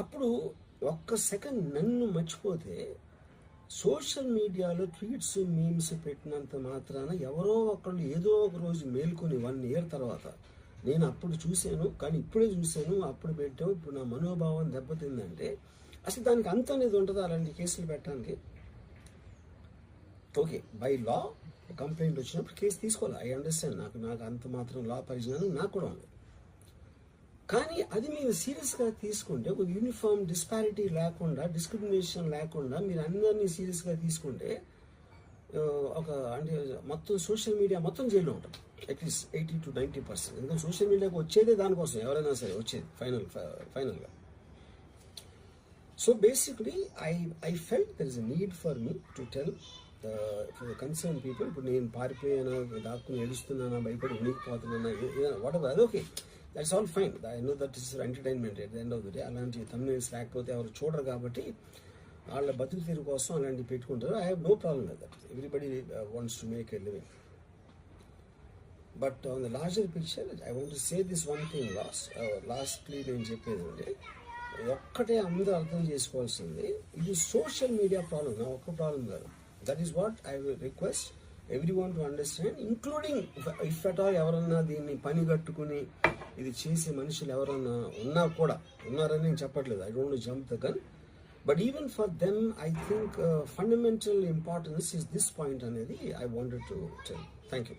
అప్పుడు ఒక్క సెకండ్ నన్ను మర్చిపోతే సోషల్ మీడియాలో ట్వీట్స్ మీమ్స్ పెట్టినంత మాత్రాన ఎవరో ఒకళ్ళు ఏదో ఒక రోజు మేల్కొని వన్ ఇయర్ తర్వాత నేను అప్పుడు చూశాను కానీ ఇప్పుడే చూశాను అప్పుడు పెట్టాం ఇప్పుడు నా మనోభావం దెబ్బతిందంటే అసలు దానికి అంత అనేది ఉంటుందా అలాంటి కేసులు పెట్టడానికి? ఓకే బై లా కంప్లైంట్ వచ్చినప్పుడు కేసు తీసుకోవాలి. ఐ అండర్స్టాండ్ నాకు నాకు అంత మాత్రం లా పరిజ్ఞానం నాకు కూడా ఉంది. కానీ అది మీరు సీరియస్గా తీసుకుంటే ఒక యూనిఫామ్ డిస్పారిటీ లేకుండా డిస్క్రిమినేషన్ లేకుండా మీరు అందరినీ సీరియస్గా తీసుకుంటే ఒక అంటే మొత్తం సోషల్ మీడియా మొత్తం జైల్లో ఉంటాం. At least eighty to ninety percent ఎందుకంటే సోషల్ మీడియాకి వచ్చేదే దానికోసం ఎవరైనా సరే వచ్చేది ఫైనల్ ఫైనల్గా so basically I I felt there is a need for me to tell concern people ఇప్పుడు నేను పారిపోయానా దాక్కుని ఏడుస్తున్నానా భయపడి ఉనికిపోతున్నానా వాట్ ఎవర్ అది okay that's all fine I know that is entertainment at the end of the day అలాంటి thumbnails లేకపోతే ఎవరు చూడరు కాబట్టి వాళ్ళ బతుకు తీరు కోసం అలాంటివి పెట్టుకుంటారు. I have no problem with that everybody wants to make a living but on the larger picture I want say this one thing last lastly నేను చెప్పేది అంటే ఒక్కటే అందరూ అర్థం చేసుకోవాల్సింది ఇది సోషల్ మీడియా ప్రాబ్లం నా ఒక్క ప్రాబ్లం కాదు. That is what I will request every one to understand including if at all ఎవరన్నా దీన్ని పని కట్టుకుని ఇది చేసే మనుషులు ఎవరన్నా ఉన్నా కూడా ఉన్నారని నేను చెప్పట్లేదు. I don't jump the gun but even for them I think fundamental importance is this point అనేది I wanted to tell thank you